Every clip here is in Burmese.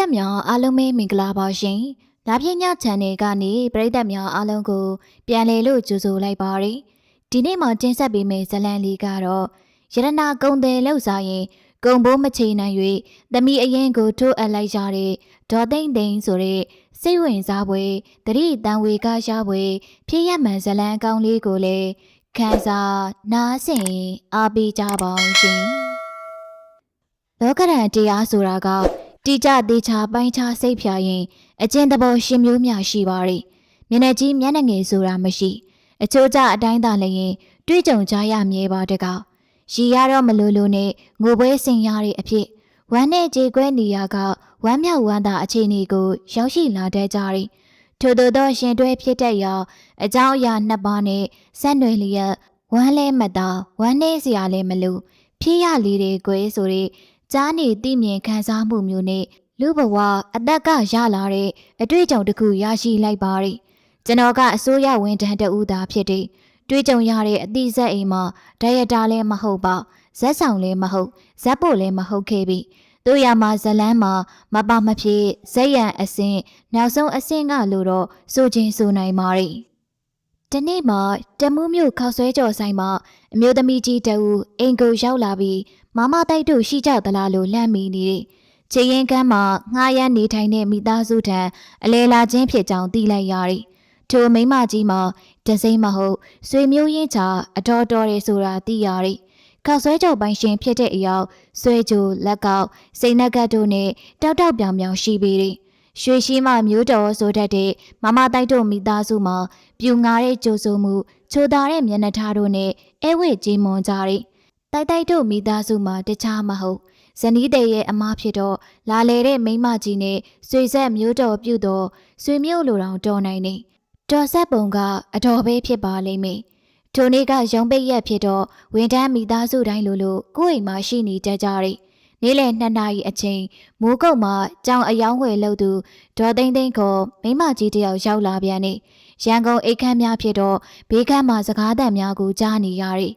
သက်များအားလုံးပဲမင်္ဂလာပါရှင်။လာပြည့်ည channel ကနေပရိသတ်များအားလုံးကို ပြန်လည်လို့ကြိုဆိုလိုက်ပါရစေ။ဒီနေ့မှတင်ဆက်ပေးမယ့်ဇာတ်လမ်းလေးကတော့ရတနာကုံတယ်လောက်စားရင်ကုံဘိုးမချေနိုင်၍သမီးအရင်ကိုထိုးအပ်လိုက်ကြတဲ့ဒေါ်သိမ့်သိမ့်ဆိုတဲ့စိတ်ဝင်စားပွဲတတိတန်ဝေကရပွဲဖြစ်ရမှန်ဇာတ်လမ်းအကောင်းလေးကိုလည်းခန်းစားနားဆင်အားပေးကြပါအောင်ရှင်။လောကရန်တရားဆိုတာက တိကျသေးချာပိုင်းခြားစိတ်ဖြာရင်အကျဉ်းသဘောရှင်မျိုးများရှိပါ रे မျက်နှာကြီးမျက်နှာငယ်ဆိုတာမရှိအချိုးကျအတိုင်းသာလည်းရင်တွေးကြုံကြရမြဲပါတကောက်ရီရတော့မလို့လို့နဲ့ငိုပွဲစင်ရတဲ့အဖြစ်ဝမ်းနဲ့ကြေကွဲနေရကဝမ်းမြောက်ဝမ်းသာအခြေအနေကို ရောက်ရှိလာတတ်ကြ रे ထို့သောသောရှင်တွဲဖြစ်တဲ့ရာအကြောင်းအရာနှစ်ပါးနဲ့ဆက်နွယ်လျက်ဝမ်းလဲမသာဝမ်းနေစရာလည်းမလိုဖြစ်ရလေးတွေကိုယ်ဆိုတဲ့ ကြားနေသိမြင်ခံစားမှုမျိုးနဲ့လူဘဝအသက်ကရလာတဲ့အတွေ့အကြုံတစ်ခုရရှိလိုက်ပါရီကျွန်တော်ကအစိုးရဝန်ထမ်းတဦးသားဖြစ်တဲ့တွေ့ကြုံရတဲ့အသည့်ဇက်အိမ်မှာဒိုင်ရတာလည်းမဟုတ်ပါဇက်ဆောင်လည်းမဟုတ်ဇက်ပို့လည်းမဟုတ်ခဲ့ပြီတို့ရမှာဇလန်းမှာမပမဖြစ်ဇက်ရန်အစင်နောက်ဆုံးအစင်ကလို့တော့ဆိုချင်းဆိုနိုင်ပါရီဒီနေ့မှာတမူးမြို့ခောက်ဆွဲကြော်ဆိုင်မှာအမျိုးသမီးကြီးတဦးအိမ်ကိုရောက်လာပြီး မမတိုက်တို့ရှိကြသလားလို့လှမ်းမိနေတဲ့ချေရင်ကမ်းမှာငှားရမ်းနေထိုင်တဲ့မိသားစုထံအလဲလာခြင်းဖြစ်ကြောင်းသိလိုက်ရတယ်။ထိုမိမကြီးမှာတစိမ့်မဟုတ်ဆွေမျိုးရင်းချအတော်တော်ရဲဆိုတာသိရတယ်။ခောက်ဆွဲကြောပိုင်ရှင်ဖြစ်တဲ့အယောက်ဆွဲကြိုလက်ကောက်စိန်နက်ကတ်တို့နဲ့တောက်တောက်ပြောင်ပြောင်ရှိပေတယ်။ရွှေရှိမမျိုးတော်ဆိုတတ်တဲ့မမတိုက်တို့မိသားစုမှာပြူငါတဲ့ကြိုးဆိုမှုချိုးသားတဲ့မျက်နှာထားတို့နဲ့အဲဝဲကြီးမွန်ကြတယ်။ တိုက်တိုက်တို့မိသားစုမှာတခြားမဟုတ်ဇနီးတဲ့ရဲ့အမားဖြစ်တော့လာလေတဲ့မိန်းမကြီးနဲ့ဆွေဆက်မျိုးတော်ပြုတ်တော့ဆွေမျိုးလိုတောင်တော်နိုင်နေတော်ဆက်ပုံကအတော်ပဲဖြစ်ပါလိမ့်မယ်ထိုနေ့ကရုံပိတ်ရက်ဖြစ်တော့ဝန်တန်းမိသားစုတိုင်းလိုလိုကိုယ့်အိမ်မှာရှိနေကြကြတယ်နေ့လယ်2နာရီအချိန်မိုးကုတ်မှာကြောင်အယောင်းဝယ်လို့သူဒေါ်သိန်းသိန်းကိုမိမကြီးတယောက်ရောက်လာပြန်နေရန်ကုန်အိတ်ခမ်းများဖြစ်တော့ဘေးခမ်းမှာစကားသံများကိုကြားနေရတယ်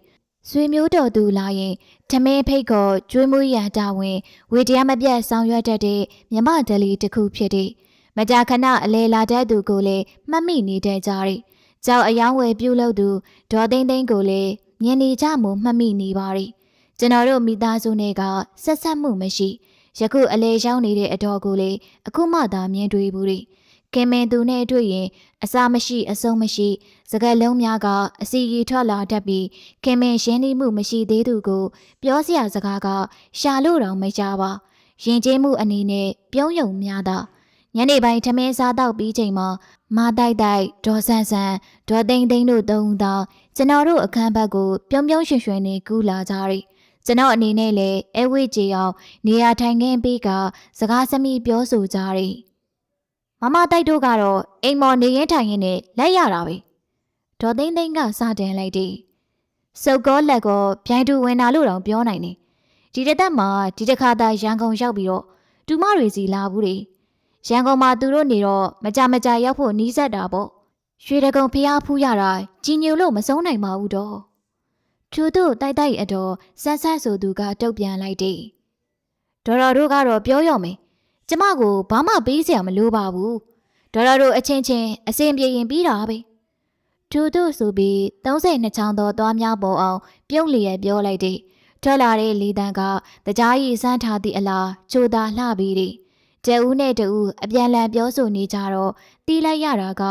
ဆွေမျိုးတော်သူလာရင်ထမင်းဖိတ်ကိုကျွေးမွေးရန်တာဝန်ဝေတရားမပြတ်ဆောင်ရွက်တတ်တဲ့မြမဒလီတစ်ခုဖြစ်တဲ့မကြာခဏအလဲလာတဲ့သူကိုလည်းမှတ်မိနေတဲ့ကြတဲ့ကြောက်အယောင်းဝယ်ပြုတ်လို့သူဒေါ်သိန်းသိန်းကိုလည်းမြင်နေကြမှုမှတ်မိနေပါ रे ကျွန်တော်တို့မိသားစုတွေကဆက်ဆက်မှုမရှိ ယခုအလဲရောက်နေတဲ့အတော်ကိုလေအခုမှသာမြင်တွေ့ဘူး रे ခင်မင်သူနဲ့တွေ့ရင်အစာမရှိအဆုံးမရှိ စကားလုံးများကအစီရီထွက်လာတတ်ပြီးခင်မင်ရှင်းနေမှုမရှိသေးသူကို ပြောစရာစကားကရှာလို့တောင်မကြပါရင်ကျေးမှုအနေနဲ့ပြုံးယုံများတာညနေပိုင်းထမင်းစားတော့ပြီးချိန်မှာမတိုက်တိုက်ဒေါ်ဆန်းဆန်းဒေါ်သိန်းသိန်းတို့သုံးသောကျွန်တော်တို့အခန်းဘက်ကိုပြုံးပြုံးရွှင်ရွှင်နေကူးလာကြတယ်ကျွန်တော်အနေနဲ့လည်းအဲဝိကြေအောင်နေရာထိုင်ခင်းပြီးကစကားစမိပြောဆိုကြတယ် မမတိုက်တို့ကတော့အိမ်မော်နေရင်ထိုင်ရင်နဲ့လက်ရတာပဲဒေါ်သိန်းသိန်းကစတင်လိုက်တယ်စုပ်ကောလက်ကောဗျိုင်းတူဝင်လာလို့တော့ပြောနိုင်တယ်ဒီတစ်သက်မှာဒီတစ်ခါသာရန်ကုန်ရောက်ပြီးတော့တူမတွေစီလာဘူးလေရန်ကုန်မှာသူတို့နေတော့မကြမကြရောက်ဖို့နီးစပ်တာပေါ့ရွှေတကုံဖျားဖူးရတာကြီးညိုလို့မဆုံးနိုင်ပါဘူးတော့ထူသူတိုက်တိုက်အတော်ဆန်းဆန်းဆိုသူကတုတ်ပြန်လိုက်တယ်ဒေါ်တော်တို့ကတော့ပြောရမယ် ကျမကိုဘာမှပေးစရာမလိုပါဘူးဒေါ်တော်တို့အချင်းချင်းအစင်ပြေရင်ပြီးတာပဲထူသူဆိုပြီး32ချောင်းသောသွားများပေါ်အောင် ပြုံးလျက်ပြောလိုက်တယ်ထွက်လာတဲ့လေတန်းကတကြားရီစမ်းထားသည့်အလားချိုသာလှပြီးတယ်တဦးနဲ့တဦးအပြန်လန်ပြောဆိုနေကြတော့တီးလိုက်ရတာက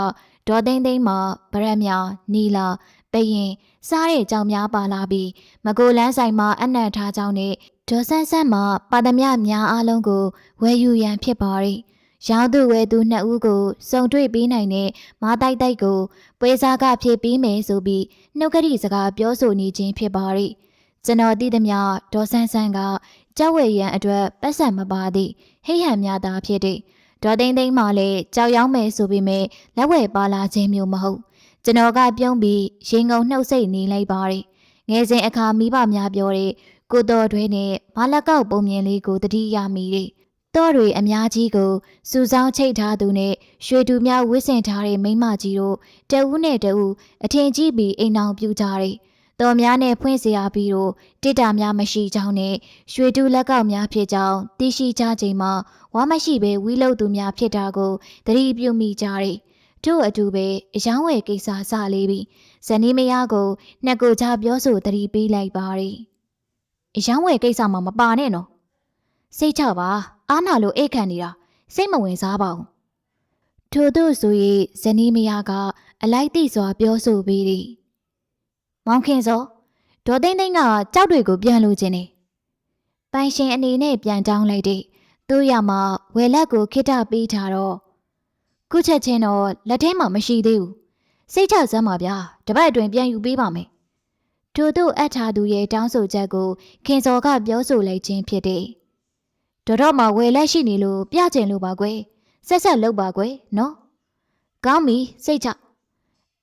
ဒေါ်သိန်းသိန်းမှာဗရက်မြောင်နီလာပရင်စားတဲ့ကြောင်များပါလာပြီးမကိုလန်းဆိုင်မှာအနံ့ထားကြောင်းနဲ့ ဒေါ်ဆန်းဆန်းမှာပါသမျှများအားလုံးကိုဝယ်ယူရန်ဖြစ်ပါရီရောင်းသူဝယ်သူနှစ်ဦးကိုစုံတွေ့ပေးနိုင်တဲ့မာတိုက်တိုက်ကိုပွဲစားကဖြည့်ပေးမယ်ဆိုပြီးနှုတ်ကတိစကားပြောဆိုနေခြင်းဖြစ်ပါရီကျွန်တော်သိသမျှဒေါ်ဆန်းဆန်းကကြောက်ဝဲရန်အတွက်ပတ်စံမပါသည့်ဟိဟန်များသားဖြစ်တဲ့ဒေါ်သိန်းသိန်းမှလည်းကြောက်ရောင်းမယ်ဆိုပေမဲ့လက်ဝဲပါလာခြင်းမျိုးမဟုတ်ကျွန်တော်ကပြုံးပြီးရင်ငုံနှုတ်ဆက်နေလိုက်ပါရီငယ်စဉ်အခါမိဘများပြောတဲ့ ကိုတော်တွဲနဲ့မာလကောက်ပုံမြင်လေးကိုတတိယမိတယ်။တော့တွေအများကြီးကိုစူဆောင်းချိတ်ထားသူနဲ့ရွှေတူများဝစ်ဆင်ထားတဲ့မိမကြီးတို့တအူးနဲ့တအူးအထင်ကြီးပြီးအိမ်အောင်ပြူကြတယ်။တော်များနဲ့ဖွင့်စရာပြီးတော့တစ်တာများမရှိကြောင်းနဲ့ရွှေတူလက်ကောက်များဖြစ်ကြောင်းသိရှိကြချိန်မှာဝါမရှိပဲဝီးလုသူများဖြစ်တာကိုသတိပြုမိကြတယ်။တို့အတူပဲအယောင်းဝယ်ကိစ္စစလေးပြီးဇနီးမယားကိုနှက်ကိုချပြောဆိုတတိပေးလိုက်ပါရီ။ အယောင်းဝယ်ကိစ္စမှာမပါနဲ့နော်စိတ်ချပါအားနာလို့အိတ်ခံနေတာစိတ်မဝင်စားပါဘူးထို့သို့ဆို၍ဇနီးမယားကအလိုက်သိစွာပြောဆိုပြီးသည်မောင်ခင်စောဒေါ်သိန်းသိန်းကကြောက်တွေကိုပြန်လို့ခြင်းနေပိုင်ရှင်အနေနဲ့ပြန်တောင်းလိုက်တဲ့သူ့ရမှာဝယ်လက်ကိုခိတပေးထားတော့ခုချက်ချင်းတော့လက်ထဲမှာမရှိသေးဘူးစိတ်ချစမ်းပါဗျာတပတ်အတွင်းပြန်ယူပေးပါမယ် ထို့သို့အပ်ထားသူရဲ့တောင်းဆိုချက်ကိုခင်စော်ကပြောဆိုလိုက်ခြင်းဖြစ်တဲ့ဒေါ်တော့မှဝယ်လက်ရှိနေလို့ပြကျင်လို့ပါကွယ်ဆက်ဆက်လုပ်ပါကွယ်နော်ကောင်းပြီစိတ်ချ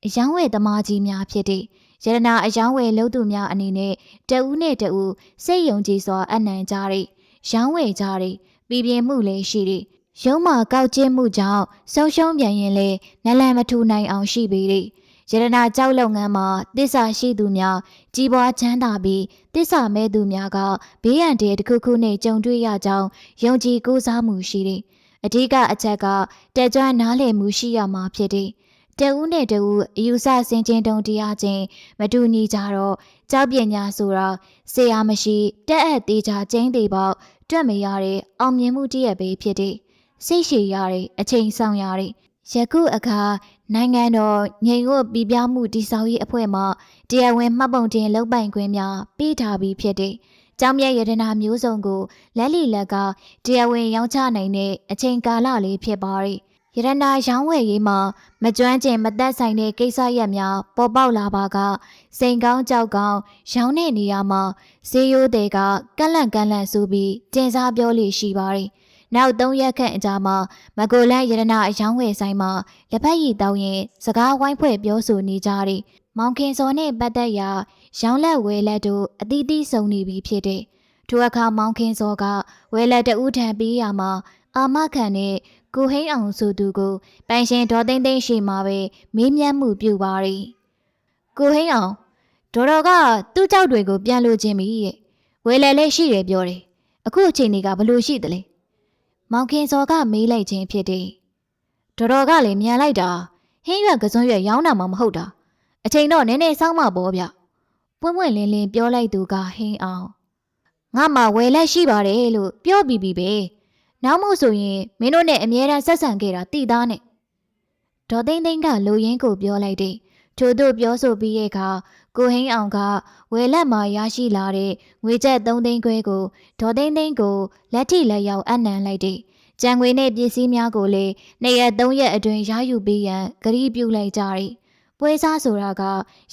အယောင်းဝယ်သမားကြီးများဖြစ်တဲ့ရတနာအယောင်းဝယ်လုပ်သူများအနေနဲ့တဦးနဲ့တဦးစိတ်ယုံကြည်စွာအနံကြတဲ့ရောင်းဝယ်ကြတဲ့ပြည်ပြင်းမှုလည်းရှိတဲ့ရုံးမှာကောက်ကျင်းမှုကြောင့်ဆုံးရှုံးပြန်ရင်လေနလန်မထူနိုင်အောင်ရှိပေတဲ့ ရတနာကြောက်လုပ်ငန်းမှာတစ္ဆာရှိသူများကြီးပွားချမ်းသာပြီးတစ္ဆာမဲ့သူများကဘေးရန်တည်းတစ်ခုခုနဲ့ကြုံတွေ့ရကြောင်းယုံကြည်ကိုးစားမှုရှိတဲ့အဓိကအချက်ကတက်ကြွနားလည်မှုရှိရမှာဖြစ်တဲ့တဦးနဲ့တဦးအယူဆစင်ချင်းတုံတရားချင်းမတူညီကြတော့ကြောက်ပညာဆိုတာဆေးရမရှိတက်အပ်သေးချာကျင်းသေးပေါက်တွက်မရတဲ့အောင်မြင်မှုတည့်ရပဲဖြစ်တဲ့စိတ်ရှည်ရတဲ့အချိန်ဆောင်ရတဲ့ယ ခုအခါနိုင်ငံတော်ငြိမ်ဝတ်ပြည်ပြမှုတည်ဆောက်ရေးအဖွဲ့မှတရားဝင်မှတ်ပုံတင်လုပ်ပိုင်ခွင့်များပေးထားပြီးဖြစ်တဲ့ကျောင်းမြတ်ရတနာမျိုးစုံကိုလက်လီလက်ကတရားဝင်ရောင်းချနိုင်တဲ့အချိန်ကာလလေးဖြစ်ပါရဲ့ရတနာရောင်းဝယ်ရေးမှာမကျွမ်းကျင်မသက်ဆိုင်တဲ့ကိစ္စရပ်များပေါ်ပေါက်လာပါကစိန်ကောင်းကြောက်ကောင်းရောင်းတဲ့နေရာမှာဈေးရိုးတွေကကန့်လန့်ကန့်လန့်ဆိုပြီးတင်စားပြောလို့ရှိပါတယ်။ နောက်၃ရက်ခန့်အကြာမှာမကိုလန်ရတနာအယောင်းဝယ်ဆိုင်မှာလက်ဖက်ရည်တောင်းရင်စကားဝိုင်းဖွဲ့ပြောဆိုနေကြတဲ့မောင်ခင်စောနဲ့ပတ်သက်ရာရောင်းလက်ဝယ်လက်တို့အသီးသီးစုံနေပြီဖြစ်တဲ့ထိုအခါမောင်ခင်စောကဝယ်လက်တဦးထံပေးရမှာအာမခံနဲ့ကိုဟိန်းအောင်ဆိုသူကိုပိုင်ရှင်ဒေါ်သိန်းသိန်းရှိမှာပဲမေးမြန်းမှုပြုပါရီကိုဟိန်းအောင်ဒေါ်တော်ကသူ့ကြောက်တွေကိုပြန်လို့ခြင်းပြီရဲ့ဝယ်လက်လည်းရှိတယ်ပြောတယ်အခုအချိန်တွေကဘလို့ရှိသလဲ မောင်ခင်စောကမေးလိုက်ခြင်းဖြစ်တယ်ဒေါ်တော်ကလည်းမြန်လိုက်တာဟင်းရွက်ကစွန်းရွက်ရောင်းတာမှမဟုတ်တာအချိန်တော့နည်းနည်းစောင်းမပေါ်ဗျပွင့်ပွင့်လင်းလင်းပြောလိုက်သူကဟင်းအောင်ငါမှဝယ်လက်ရှိပါတယ်လို့ပြောပြီးပြီပဲနောက်မို့ဆိုရင်မင်းတို့နဲ့အမြဲတမ်းဆက်ဆံခဲ့တာတည်သားနဲ့ဒေါ်သိန်းသိန်းကလူရင်းကိုပြောလိုက်တဲ့ထို့သို့ပြောဆိုပြီးရဲ့အခါ ကိုဟင်းအောင်ကဝယ်လက်မှာရရှိလာတဲ့ငွေကျပ်3သိန်းခွဲကိုဒေါ်သိန်းသိန်းကိုလက်ထိလက်ရောက်အနံလိုက်တဲ့ကြံငွေနဲ့ပစ္စည်းများကိုလည်းနှစ်ရက်သုံးရက်အတွင်းရယူပေးရန်ဂရုပြုလိုက်ကြတယ်ပွဲစားဆိုတာက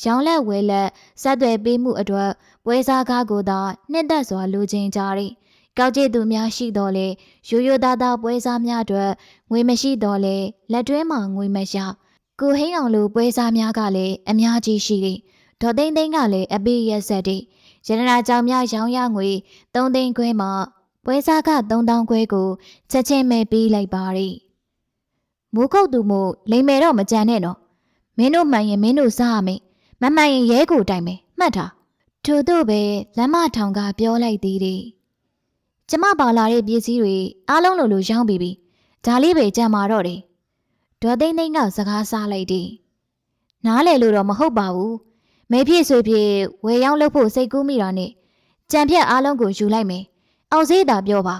ရောင်းလက်ဝဲလက်ဆက်သွယ်ပေးမှုအတွက်ပွဲစားကားကိုသာနှစ်သက်စွာလိုချင်ကြတယ်။ကောက်ကျစ်သူများရှိတော့လေရိုးရိုးသားသားပွဲစားများအတွက်ငွေမရှိတော့လေလက်တွဲမှာငွေမရ။ကိုဟိန်းအောင်လိုပွဲစားများကလည်းအများကြီးရှိတယ်။ ဒေါ်သိန်းသိန်းကလည်းအပိရက်ဆက်တယ်။ရတနာကြောင်များရောင်းရငွေ3သိန်းခွဲမှပွဲစားက3000ခွဲကိုချက်ချင်းမဲ့ပေးလိုက်ပါရီ။မိုးကုတ်သူမို့လိမ်မယ်တော့မကြံနဲ့နော်မင်းတို့မှန်ရင်မင်းတို့စားရမယ်မမှန်ရင်ရဲကိုတိုင်မယ်မှတ်ထားထို့သို့ပဲလမ်းမထောင်ကပြောလိုက်သေးတယ်ကျမပါလာတဲ့ပစ္စည်းတွေအားလုံးလိုလိုရောင်းပြီးပြီဒါလေးပဲကြံမာတော့တယ်ဒေါ်သိန်းသိန်းကစကားစားလိုက်တယ်နားလေလို့တော့မဟုတ်ပါဘူး မေဖြစ်ဆွေဖြစ်ဝယ်ရောက်လို့ဖို့စိတ်ကူးမိတာနဲ့ကြံပြက်အားလုံးကိုယူလိုက်မယ်အောင်စေးတာပြောပါ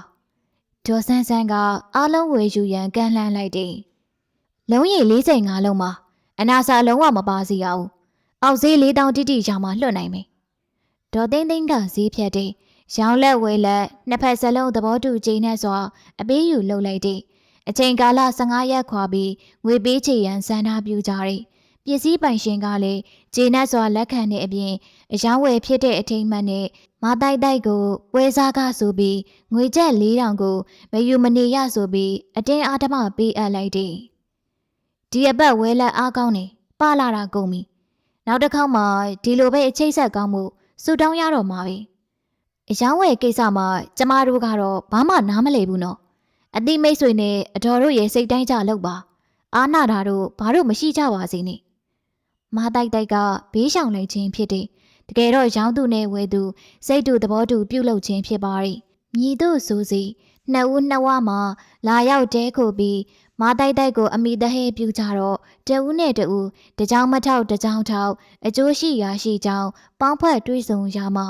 ဒေါ်ဆန်းဆန်းကအားလုံးဝယ်ယူရန်ကန့်လှမ်းလိုက်တယ်လုံးရည်45လုံးမှာအနာစာလုံးဝမပါစီအောင်အောက်ဈေး၄တောင်တိတိရောင်မှလွှတ်နိုင်မယ်ဒေါ်သိန်းသိန်းကဈေးဖြတ်တဲ့ရောင်းလက်ဝဲလက်နှစ်ဖက်စလုံးသဘောတူကြိနဲ့စွာအပေးယူလုပ်လိုက်တဲ့အချိန်ကာလ15ရက်ခွာပြီးငွေပေးချေရန်စံထားပြုကြတဲ့ ပစ္စည်းပိုင်ရှင်ကလည်းဂျေနတ်စွာလက်ခံတဲ့အပြင်အယောင်းဝယ်ဖြစ်တဲ့အထိမ်းမှန်နဲ့မတိုက်တိုက်ကိုပွဲစားကဆိုပြီးငွေကျပ်၄တောင်ကိုမယူမနေရဆိုပြီးအတင်းအာဓမပေးအပ်လိုက်တဲ့ဒီအပတ်ဝဲလက်အားကောင်းနေပါလာတာကုန်ပြီနောက်တစ်ခေါက်မှဒီလိုပဲအချိတ်ဆက်ကောင်းမှုစူတောင်းရတော့မှာပဲအယောင်းဝယ်ကိစ္စမှာကျမတို့ကတော့ဘာမှနားမလည်ဘူးနော်အတိမိတ်ဆွေနဲ့အတော်တို့ရဲ့စိတ်တိုင်းကြလောက်ပါအာနာတာတို့ဘာလို့မရှိကြပါစေနဲ့ မတိုက်တိုက်ကဘေးရှောင်လိုက်ခြင်းဖြစ်တဲ့တကယ်တော့ရောင်းသူနဲ့ဝယ်သူစိတ်တူသဘောတူပြုလုပ်ခြင်းဖြစ်ပါ၏မြည်တို့ဆိုစီနှစ်ဦးနှစ်ဝမှလာရောက်တဲခိုပြီးမာတိုက်တိုက်ကိုအမိတဟဲပြူကြတော့တဦးနဲ့တဦးတကြောင်မထောက်တကြောင်ထောက်အကျိုးရှိရာရှိကြောင်းပေါင်းဖွဲ့တွေးဆုံရမှ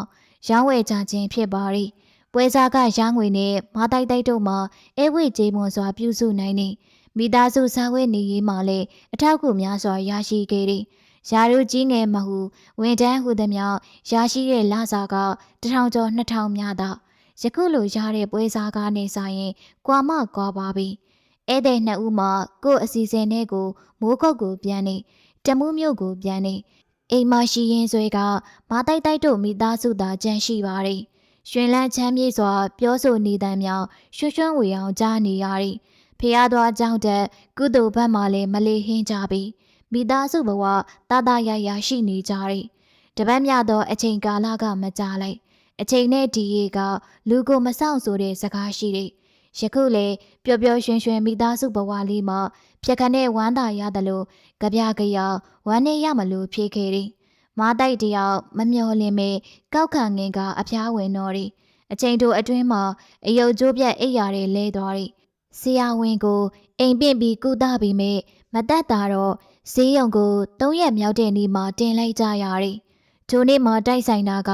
ရောင်းဝယ်ကြခြင်းဖြစ်ပါ၏ပွဲစားကရငွေနဲ့မာတိုက်တိုက်တို့မှအဲဝိကျေမွန်စွာပြုစုနိုင်နေမိသားစုစားဝတ်နေရေးမှလည်းအထောက်အကူများစွာရရှိခဲ့သည် ရာထူးကြီးငယ်မဟုဝန်တန်းဟုသည်များရရှိတဲ့လစာကတစ်ထောင်ကျော်နှစ်ထောင်များသာယခုလိုရတဲ့ပွဲစားကားနဲ့ဆိုင်ရင်ကွာမကွာပါပြီဧည့်သည်နှစ်ဦးမှကို့အစီအစဉ်နဲ့ကိုမိုးကုတ်ကိုပြန်နေတမှုမြို့ကိုပြန်နေအိမ်မရှိရင်ဆွဲကမတိုက်တိုက်တို့မိသားစုသာကြန့်ရှိပါသည်ရွှင်လန်းချမ်းမြေ့စွာ ပြောဆိုနေတမ်းများရွှွှွှွဝေအောင်ကြားနေရသည်ဖျားသွားကြောင့်တဲ့ကုသိုလ်ဘက်မှလည်းမလေးဟင်းကြပြီ မိသားစုဘဝတာတာရရရှိနေကြသည်တပတ်မြသောအချိန်ကာလကမကြလိုက်အချိန်နဲ့ဒီရေကလူကိုမဆောင်ဆိုတဲ့စကားရှိတယ်ယခုလေပျော်ပျော်ရွှင်ရွှင်မိသားစုဘဝလေးမှာဖြက်ခနဲ့ဝမ်းသာရတယ်လို့ကြပြကြရဝမ်းနဲ့ရမလို့ဖြေခဲ့တယ်မားတိုက်တယောက်မမျော်လင့်မေကောက်ခံငင်ကအဖျားဝင်တော်သည်အချိန်တို့အတွင်းမှာအယုတ်ကျိုးပြတ်အိပ်ရာတွေလဲသွားသည်ဆရာဝန်ကိုအိမ်ပြင့်ပြီးကုသပြီးမေမတက်တာတော့ ဈေးရုံကို၃ရက်မြောက်တဲ့နေ့မှာတင်လိုက်ကြရသည်ထိုနေ့မှာတိုက်ဆိုင်တာက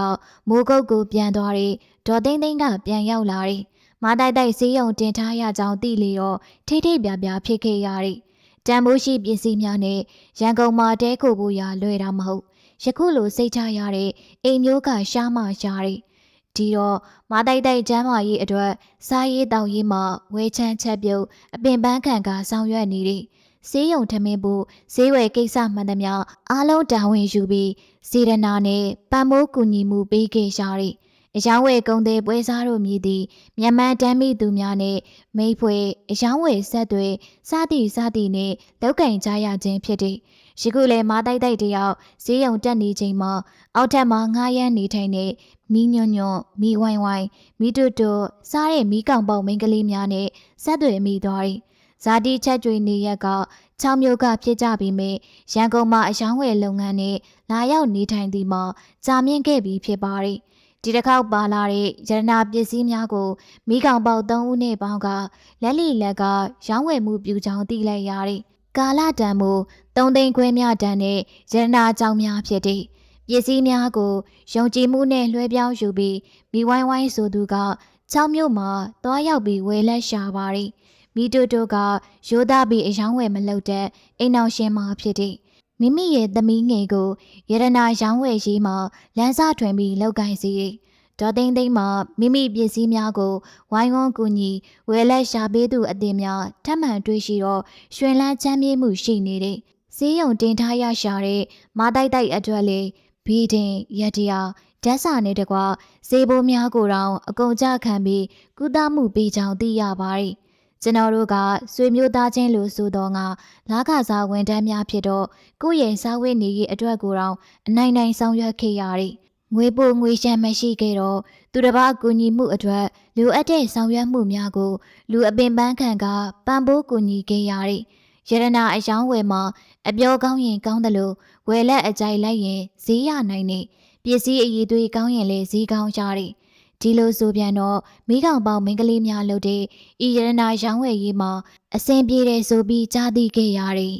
မိုးကုတ်ကိုပြန်သွားတယ်ဒေါ်သိန်းသိန်းကပြန်ရောက်လာတယ်မာတိုက်တိုက်ဈေးရုံတင်ထားရကြောင်းသိလေတော့ထိထိပြပြဖြစ်ခဲ့ရသည်တန်မိုးရှိပစ္စည်းများနဲ့ရန်ကုန်မှာတဲခိုဖို့ရာလွယ်တာမဟုတ်ယခုလိုစိတ်ချရတဲ့အိမ်မျိုးကရှားမှရှားတယ်ဒီတော့မတိုက်တိုက်ကျမ်းမာရေးအတွက်စားရေးတောက်ရေးမှာဝဲချမ်းချက်ပြုတ်အပင်ပန်းခံကဆောင်ရွက်နေသည် စေးရုံထမင်းဖို့ဈေးဝယ်ကိစ္စမှန်သမျှအားလုံးတာဝန်ယူပြီးစေရနာနဲ့ပံ့ပိုးကူညီမှုပေးခဲ့ကြသည်အယောင်းဝယ်ကုံတဲ့ပွဲစားတို့မြည်သည်မြန်မာတမ်းမိသူများနဲ့မိဖွေအယောင်းဝယ်ဆက်တွေစသည်စသည်နဲ့လောက်ကင်ကြရခြင်းဖြစ်သည်ယခုလည်းမာတိုက်တိုက်တယောက်ဈေးရုံတက်နေချိန်မှာအောက်ထပ်မှာငှားရမ်းနေထိုင်တဲ့မီးညွန့်ညွန့်မီးဝိုင်းဝိုင်းမီးတွတ်တွတ်စားတဲ့မီးကောင်ပေါက်မိန်းကလေးများနဲ့ဆက်သွယ်မိသွားသည် ဇာတိချက်ကျွေနေရက်က6မြို့ကဖြစ်ကြပြီးမြရန်ကုန်မှာအယောင်းဝယ်လုပ်ငန်းနဲ့လာရောက်နေထိုင်သည်မှာကြာမြင့်ခဲ့ပြီးဖြစ်ပါသည်ဒီတစ်ခေါက်ပါလာတဲ့ရတနာပစ္စည်းများကိုမိကောင်ပေါက်3ဦးနဲ့ပေါင်းကလက်လီလက်ကရောင်းဝယ်မှုပြုကြောင်းသိလိုက်ရသည်ကာလတန်မှု3သိန်းခွဲများတန်တဲ့ရတနာကြောင်များဖြစ်သည်ပစ္စည်းများကိုယုံကြည်မှုနဲ့လွှဲပြောင်းယူပြီးမိဝိုင်းဝိုင်းဆိုသူက6မြို့မှာတွားရောက်ပြီးဝယ်လက်ရှာပါသည် မိတူတို့ကရိုးသားပြီးအယောင်းဝယ်မလုပ်တဲ့အိမ်အောင်ရှင်မဖြစ်သည်မိမိရဲ့သမီးငယ်ကိုရတနာရောင်းဝယ်ရေးမှာလမ်းစာထွင်ပြီးလောက်ကင်စီဒေါ်သိန်းသိန်းမှာမိမိပစ္စည်းများကိုဝိုင်းဝန်းကူညီဝယ်လက်ရှာပေးသူအသင်းများထပ်မံတွေ့ရှိတော့ရွှင်လန်းချမ်းမြေ့မှုရှိနေသည်ဈေးရုံတင်ထားရရှာတဲ့မာတိုက်တိုက်အတွက်လေဘီဒင်ရတရာဓာတ်စာနဲ့တကွဈေးဘိုးများကိုတောင်အကုန်ကြခံပြီးကုသမှုပေးကြောင်းသိရပါတယ် ကျွန်တော်တို့ကဆွေမျိုးသားချင်းလို့ဆိုတော့ငါလာခစားဝန်ထမ်းများဖြစ်တော့ကိုယ့်ရဲ့စားဝတ်နေရေးအတွက်ကိုတော့အနိုင်နိုင်ဆောင်ရွက်ခဲ့ရသည်ငွေပိုငွေရှမ်းမရှိခဲ့တော့သူတစ်ပါးကူညီမှုအတွက်လူအပ်တဲ့ဆောင်ရွက်မှုများကို လူအပင်ပန်းခံကပံ့ပိုးကူညီခဲ့ရသည်ရတနာအယောင်းဝယ်မှာအပြောကောင်းရင်ကောင်းတယ်လို့ဝယ်လက်အကြိုက်လိုက်ရင်ဈေးရနိုင်နေပစ္စည်းအည်သွေးကောင်းရင်လည်းဈေးကောင်းကြသည် ဒီလိုဆိုပြန်တော့မိကောင်ပေါင်းမိန်းကလေးများလုပ်တဲ့ဤရတနာရောင်းဝယ်ရေးမှာအဆင်ပြေတယ်ဆိုပြီးကြားသိခဲ့ရတယ်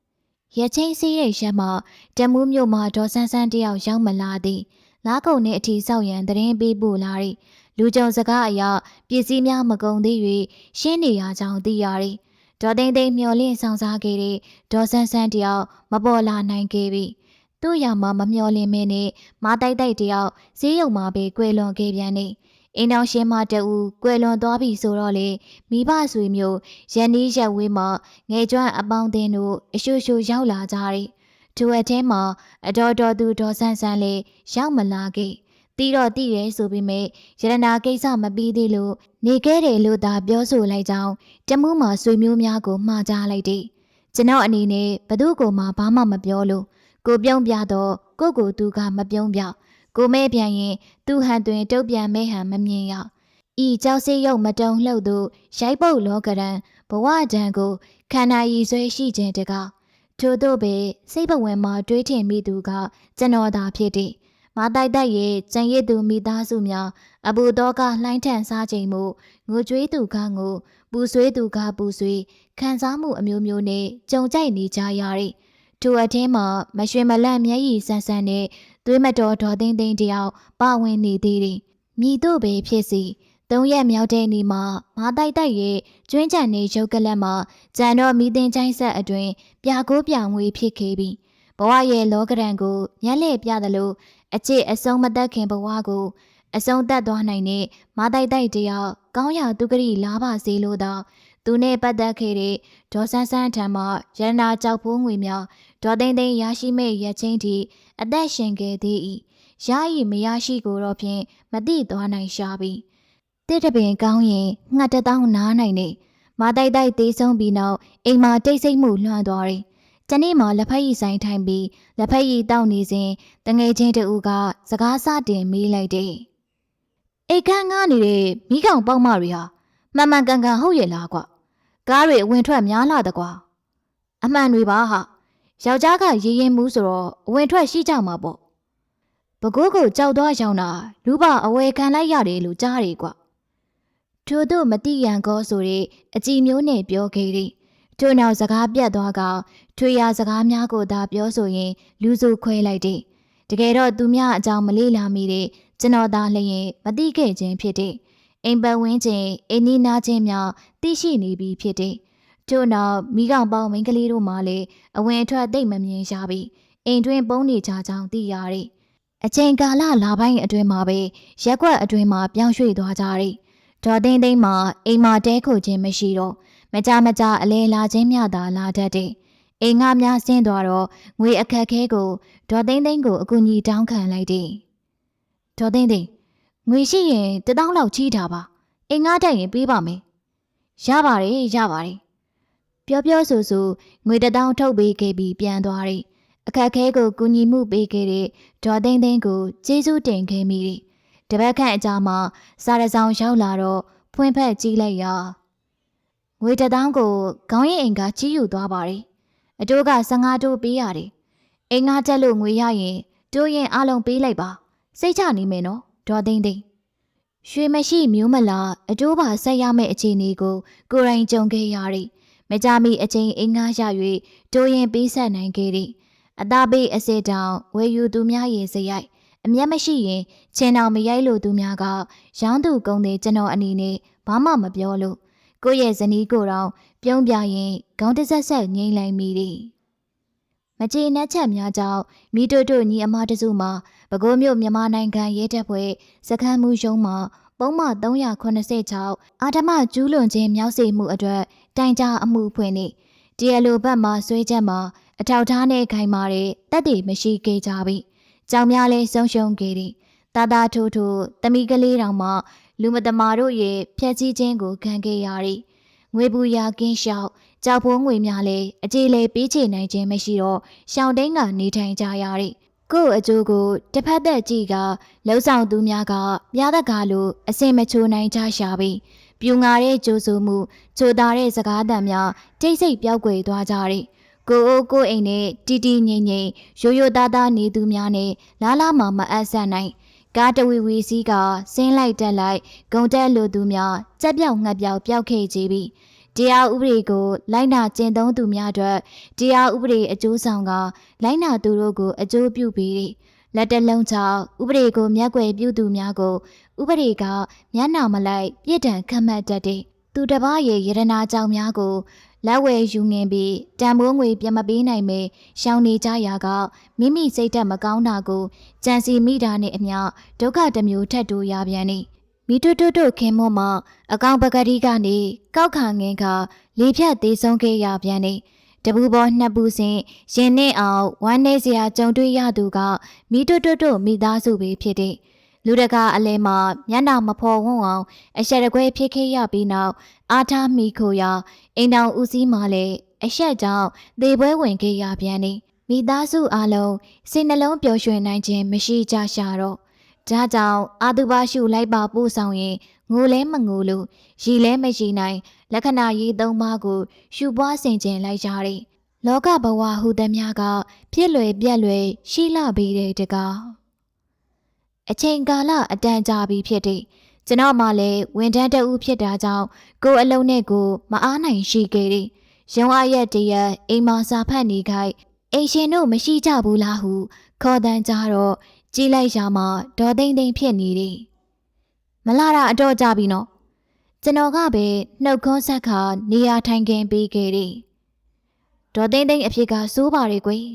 ။ရချင်းစီးတဲ့ရက်မှာတမူးမြို့မှာဒေါ်ဆန်းဆန်းတယောက်ရောက်မလာသည်။လားကုံနဲ့အထီဆောက်ရန်တရင်ပေးပို့လာသည်။လူကြုံစကားအရပစ္စည်းများမကုန်သေး၍ရှင်းနေရကြောင်းသိရတယ်။ဒေါ်သိန်းသိန်းမျော်လင့်ဆောင်စားခဲ့တဲ့ဒေါ်ဆန်းဆန်းတယောက်မပေါ်လာနိုင်ခဲ့ပြီ။ သူ့ရမှာမမျောလင်းမင်းနဲ့မာတိုက်တိုက်တယောက်ဈေးရုံမှာပဲကွယ်လွန်ခဲ့ပြန်နေအိမ်တော်ရှင်မတူကွယ်လွန်သွားပြီဆိုတော့လေမိဘဆွေမျိုးရန်နီးရက်ဝေးမှာငယ်ကျွမ်းအပေါင်းအသင်းတို့အရှူရှူရောက်လာကြတယ်သူအထဲမှာအတော်တော်သူဒေါ်ဆန်းဆန်းလေးရောက်မလာခဲ့တီးတော့တီးရဲဆိုပေမဲ့ရတနာကိစ္စမပြီးသေးလို့နေခဲ့တယ်လို့သာပြောဆိုလိုက်ကြောင်းတမှုမှာဆွေမျိုးများကိုမှားကြားလိုက်တယ်ကျွန်တော်အနေနဲ့ဘသူ့ကိုမှဘာမှမပြောလို့ ကိုပြုံးပြတော့ကိုကိုသူကမပြုံးပြကိုမဲပြန်ရင်သူဟန်တွင်တုတ်ပြန်မဲဟန်မမြင်ရဤကြောက်စိရုပ်မတုံလှုပ်သူရိုက်ပုတ်လောကရန်ဘဝဒဏ်ကိုခန္ဓာရည်ဆွဲရှိခြင်းတကားထို့သောပဲစိတ်ပဝင်မှာတွေးထင်မိသူကကျွန်တော်သာဖြစ်သည်မာတိုက်တိုက်ရဲ့ကျန်ရစ်သူမိသားစုများအဘူတော်ကလှိုင်းထန်စားချိန်မှုငိုကြွေးသူကငိုပူဆွေးသူကပူဆွေးခံစားမှုအမျိုးမျိုးနဲ့ကြုံကြိုက်နေကြရတဲ့ ထိုအထင်းမှာမရွှေမလန့်မျက်ရည်ဆန်းဆန်းနဲ့သွေးမတော်ဒေါ်သိန်းသိန်းတယောက်ပါဝင်နေသေးတယ်မြည်တို့ပဲဖြစ်စီသုံးရက်မြောက်တဲ့နေ့မှာမာတိုက်တိုက်ရဲ့ကျွင်းချန်နေရုပ်ကလပ်မှာကြံတော့မိသင်ချိုင်းဆက်အတွင်ပြာကိုးပြာငွေဖြစ်ခဲ့ပြီးဘဝရဲ့လောကရန်ကိုမျက်လှည့်ပြသလိုအချစ်အဆုံးမသက်ခင်ဘဝကိုအဆုံးသက်သွားနိုင်တဲ့မာတိုက်တိုက်တယောက်ကောင်းရာသူကတိလားပါစေလို့တော့ သူနဲ့ပတ်သက်ခဲ့တဲ့ဒေါ်ဆန်းဆန်းထံမှရတနာကြောက်ဖိုးငွေများဒေါ်သိန်းသိန်းရရှိမဲ့ရချင်းထိအသက်ရှင်ခဲ့သေး၏ရဤမရရှိကိုတော့ဖြင့်မတိသွားနိုင်ရှာပြီတစ်တပင်ကောင်းရင်ငှက်တထောင်းနားနိုင်နေမာတိုက်တိုက်သေးဆုံးပြီးနောက်အိမ်မှာတိတ်ဆိတ်မှုလွှမ်းသွားတယ်။တနေ့မှလက်ဖက်ရည်ဆိုင်ထိုင်ပြီးလက်ဖက်ရည်တောက်နေစဉ်တငယ်ချင်းတဦးကစကားစတင်မေးလိုက်တယ်။အိတ်ခန်းငားနေတဲ့မိကောင်ပေါက်မတွေဟာမှန်မှန်ကန်ကန်ဟုတ်ရဲ့လားကွ။ ကားတွေအဝင်ထွက်များလာတဲ့ကွာ။အမှန်တွေပါဟာ။ယောက်ျားကရေရင်မှုဆိုတော့အဝင်ထွက်ရှိကြမှာပေါ့။ပကိုးကိုကြောက်သွားရောက်တာလူပအဝယ်ခံလိုက်ရတယ်လို့ကြားတယ်ကွ။ထို့သို့မတိရန်ကောဆိုတဲ့အကြည်မျိုးနဲ့ပြောခဲ့သည်။ထို့နောက်စကားပြတ်သွားကထွေရစကားများကိုသာပြောဆိုရင် လူစုခွဲလိုက်သည်။တကယ်တော့သူများအကြောင်းမလေးလာမိတဲ့ကျွန်တော်သားလျင်မတိခဲ့ခြင်းဖြစ်သည်။ အိမ်ပတ်ဝန်းကျင်အိမ်နီးနားချင်းများသိရှိနေပြီဖြစ်သည်။ထို့နောက်မိကောင်ပေါင်းမိန်းကလေးတို့မှလည်းအဝင်အထွက်သိမ့်မမြင်ရပြီ။အိမ်တွင်ပုံနေကြကြောင်းသိရသည်။အချိန်ကာလလာပိုင်းအတွင်းမှာပဲရက်ွက်အတွင်းမှာပြောင်းရွှေ့သွားကြသည်။ဒေါ်သိန်းသိန်းမှာအိမ်မှာတဲခိုခြင်းမရှိတော့မကြမကြအလဲလာခြင်းများသာလာတတ်တယ်။အိမ်ငါများဆင်းသွားတော့ငွေအခက်ခဲကိုဒေါ်သိန်းသိန်းကိုအကူအညီတောင်းခံလိုက်တယ်။ဒေါ်သိန်းသိန်း ငွေရှိရင်တထောင်းလောက်ချီးထားပါ။အိမ်ငါတက်ရင်ပေးပါမယ်။ရပါတယ်ရပါတယ်။ပြောပြောဆိုဆိုငွေတထောင်းထုတ်ပေးခဲ့ပြီးပြန်သွားတယ်။အခက်ခဲကိုကူညီမှုပေးခဲ့တဲ့ဒေါ်သိန်းသိန်းကိုကျေးဇူးတင်ခဲ့မိတယ်။တပတ်ခန့်အကြာမှာစားရဆောင်ရောက်လာတော့ဖွင့်ဖက်ကြည့်လိုက်ရာငွေတထောင်းကိုခေါင်းရင်အိမ်ကကြီးယူသွားပါတယ်။အတိုးက15တိုးပေးရတယ်။အိမ်ငါတက်လို့ငွေရရင်တိုးရင်အလုံးပေးလိုက်ပါ။စိတ်ချနေမယ်နော် ဒေါ်သိန်းသိန်း။ရွှေမရှိမျိုးမလားအတိုးပါဆက်ရမယ့်အခြေအနေကို ကိုယ်တိုင်ကြုံခဲ့ရတယ်။မကြမီအချိန်အိမ်ငါရ၍တိုးရင်ပေးဆက်နိုင်ခဲ့သည်။အသားပေးအစစ်တောင်ဝယ်ယူသူများရဲ့စရိုက်အမျက်မရှိရင်ချင်းတော်မရိုက်လို့သူများကရောင်းသူကုန်တဲ့ကျွန်တော်အနေနဲ့ဘာမှမပြောလို့ကိုယ့်ရဲ့ဇနီးကိုတော့ပြုံးပြရင်ခေါင်းတစ်ဆက်ဆက်ငိမ့်လိုက်မိသည်မ ကြေနပ်ချက်များကြောင့်မိတို့တို့ညီအမတစုမှာပဲခူးမြို့မြန်မာနိုင်ငံရဲတပ်ဖွဲ့စခန်းမှုရုံးမှာပုံမှန်386အာဓမကျူးလွန်ခြင်းမြောက်စေမှုအတွက်တိုင်ကြားအမှုဖွင့်နေတရားလိုဘက်မှဆွဲချက်မှာအထောက်ထားနဲ့ခိုင်မာတဲ့တက်တည်မရှိခဲ့ကြပြီ။ကြောင်များလဲဆုံးရှုံးခဲ့သည်။တာတာထိုးထိုးတမိကလေးတောင်မှလူမတမာတို့ရဲ့ဖျက်ဆီးခြင်းကိုခံခဲ့ရသည်။ ငွေပူရာကင်းလျှောက်ကြောက်ဖိုးငွေများလည်းအကြေလေပေးချေနိုင်ခြင်းမရှိတော့ရှောင်းတိန်ကနေထိုင်ကြရသည်။ကို့အကျိုးကိုတစ်ဖက်သက်ကြည့်ကလှုပ်ဆောင်သူများကပြားတကားလိုအစင်မချိုနိုင်ကြရှာပြီးပြူငါတဲ့ကြိုးဆိုမှုချိုတာတဲ့စကားတန်များတိတ်ဆိတ်ပြောက်ွယ်သွားကြသည်။ကိုအိုးကိုအိမ်နဲ့တီတီငိမ့်ငိမ့်ရိုးရိုးသားသားနေသူများနဲ့လားလားမှမအပ်ဆက်နိုင် ကားတဝီဝီစီးကဆင်းလိုက်တက်လိုက်ဂုံတက်လိုသူများကြက်ပြောက်ငှက်ပြောက်ပျောက်ခဲ့ကြပြီတရားဥပဒေကိုလိုက်နာကျင့်သုံးသူများအတွက်တရားဥပဒေအကျိုးဆောင်ကလိုက်နာသူတို့ကိုအကျိုးပြုပြီးလက်တလုံးချောက်ဥပဒေကိုမျက်ွယ်ပြုသူများကိုဥပဒေကမျက်နှာမလိုက်ပြစ်ဒဏ်ခံမှတ်တတ်တဲ့သူတစ်ပါးရဲ့ယရနာကြောင်များကို လက်ဝဲယူငင်ပြီးတံမိုးငွေပြမပေးနိုင်မေရှောင်းနေကြရာကမိမိစိတ်သက်မကောင်းတာကိုကြံစီမိတာနဲ့အမျှဒုက္ခတစ်မျိုးထပ်တိုးရပြန်နေမိတွတ်တွတ်တို့ခင်မွန်းမအကောင်ပကတိကနေကောက်ခါငင်းကလေဖြတ်သေးဆုံးခဲ့ရပြန်နေတပူပေါ်နှစ်ပူစင်ရင်နဲ့အောင်ဝမ်းနေစရာကြုံတွေ့ရသူကမိတွတ်တွတ်တို့မိသားစုပဲဖြစ်တဲ့ လူတကာအလဲမှာမျက်နှာမဖော်ဝန်းအောင်အရှက်တကွဲဖြစ်ခဲ့ရပြီးနောက်အားထားမိခိုရာအိမ်တောင်ဦးစီးမှလည်းအရှက်ကြောင့်သေပွဲဝင်ခဲ့ရပြန်နေမိသားစုအလုံးစိတ်နှလုံးပျော်ရွှင်နိုင်ခြင်းမရှိကြရှာတော့ဒါကြောင့်အာသူဘာရှုလိုက်ပါပို့ဆောင်ရင်ငိုလဲမငိုလို့ရီလဲမရီနိုင်လက္ခဏာရေးသုံးပါးကိုရှုပွားဆင်ခြင်လိုက်ကြတယ်လောကဘဝဟူသည်များက ဖြစ်လွယ်ပြက်လွယ်ရှိလာပေတဲ့တကား အချိန်ကာလအတန်ကြာပြီဖြစ်တဲ့ကျွန်တော်မှလည်းဝန်ထမ်းတဦးဖြစ်တာကြောင့်ကိုယ်အလုံးနဲ့ကိုမအားနိုင်ရှိခဲ့တယ်။ရုံအားရက်တရက်အိမ်မှာစာဖတ်နေခိုက်အိမ်ရှင်တို့မရှိကြဘူးလားဟု ခေါ်တန်းကြတော့ကြည်လိုက်ရမှဒေါ်သိမ့်သိမ့်ဖြစ်နေတယ်။မလာတာအတော့ကြပြီနော်။ကျွန်တော်ကပဲနှုတ်ခွန်းဆက်ခါနေရာထိုင်ခင်းပေးခဲ့တယ်။ဒေါ်သိမ့်သိမ့်အဖြစ်ကစိုးပါလေကွယ်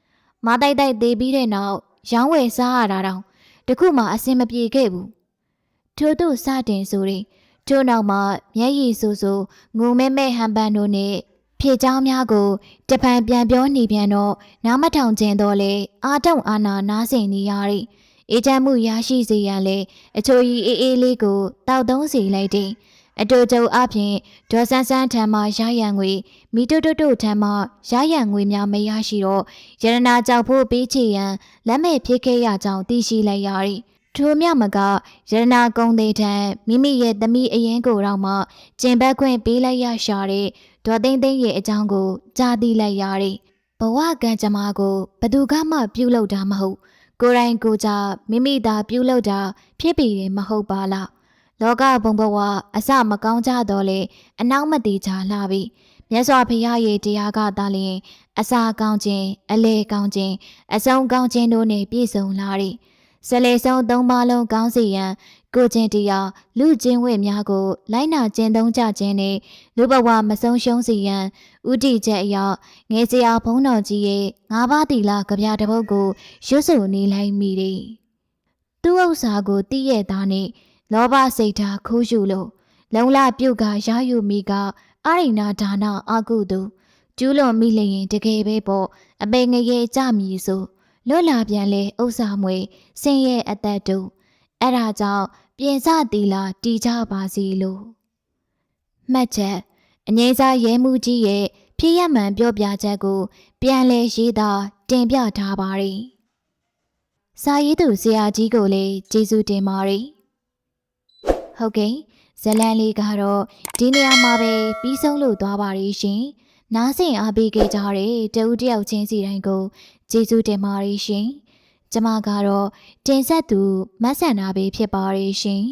။မတိုက်တိုက်သေးပြီးတဲ့နောက်ရောင်းဝယ်စားရတာတောင် တခုမှအစင်မပြေခဲ့ဘူး။ထို့သို့စတင်ဆိုရင်ထို့နောက်မှာမျက်ရည်ဆူဆူငုံမဲမဲဟန်ပန်တို့နဲ့ဖြေเจ้าများကိုတပံပြန်ပြောနေပြန်တော့နားမထောင်ခြင်းတော့လေအာတုံအာနာနားဆင်နေရတဲ့အေးချမ်းမှုရရှိစေရန်လေအချိုကြီးအေးအေးလေးကိုတောက်သုံးစီလိုက်တဲ့ အတူတူအပြင်ဒေါ်ဆန်းဆန်းထံမှရရန်ငွေမိတုတုတုထံမှရရန်ငွေများမရရှိတော့ရတနာကြောက်ဖို့ပေးချေရန်လက်မဲ့ဖြစ်ခဲ့ရကြောင်းသိရှိလိုက်ရသည်ထိုမြမကရတနာကုံသေးထံမိမိရဲ့သမီးအရင်ကိုတော့မှကျင်ဘက်ခွင့်ပေးလိုက်ရရှာတဲ့ဒေါ်သိန်းသိန်းရဲ့အကြောင်းကိုကြားသိလိုက်ရတဲ့ဘဝကံကြမ္မာကိုဘသူကမှပြုလုပ်တာမဟုတ် ကိုယ်တိုင်ကိုယ်ကြမိမိသာပြုလုပ်တာဖြစ်ပြီးတယ်မဟုတ်ပါလား လောကဘုံဘဝအစမကောင်းကြတော့လေအနောက်မတိချလာပြီမြတ်စွာဘုရားရဲ့တရားကသာလျှင်အစာကောင်းခြင်းအလေကောင်းခြင်းအဆုံးကောင်းခြင်းတို့နဲ့ပြည့်စုံလာသည်ဆလေဆုံးသုံးပါလုံးကောင်းစီရန်ကိုချင်းတရားလူချင်းဝိများကို လိုက်နာကျင့်သုံးကြခြင်းနဲ့လူဘဝမဆုံးရှုံးစီရန်ဥတီချက်အရငယ်စရာဘုန်းတော်ကြီးရဲ့ငါးပါးတီလာကြပြတစ်ပုဒ်ကိုရွတ်ဆိုနေလိုက်မိတယ်သူ့ဥစ္စာကိုတီးရဲ့သားနဲ့ လောဘစိတ်ဓာတ်ခိုးယူလို့လုံလပြုတ်ကရယူမိကအရိဏဒါနအာကုတုကျူးလွန်မိလျင်တကယ်ပဲပေါ့အပေငရေကြမည်ဆိုလွတ်လာပြန်လေဥစ္စာမွေဆင်းရဲ့အသက်တို့အဲ့ဒါကြောင့်ပြင်စတီလာတီကြပါစီလို့မှတ်ချက်အငိမ့်စားရဲမှုကြီးရဲ့ဖြစ်ရမှန်ပြောပြချက်ကို ပြန်လဲရေးတာတင်ပြထားပါရီစာရေးသူဆရာကြီးကိုလည်းကျေးဇူးတင်ပါရီ ဟုတ်ကဲ့ဇလန်လေးကတော့ဒီနေရာမှာပဲပြီးဆုံးလို့သွားပါရီရှင်နားဆင်အားပေးခဲ့ကြတဲ့တဦးတယောက်ချင်းစီတိုင်းကိုကျေးဇူးတင်ပါရီရှင်ကျမကတော့တင်ဆက်သူမတ်ဆန်နာပဲဖြစ်ပါရီရှင်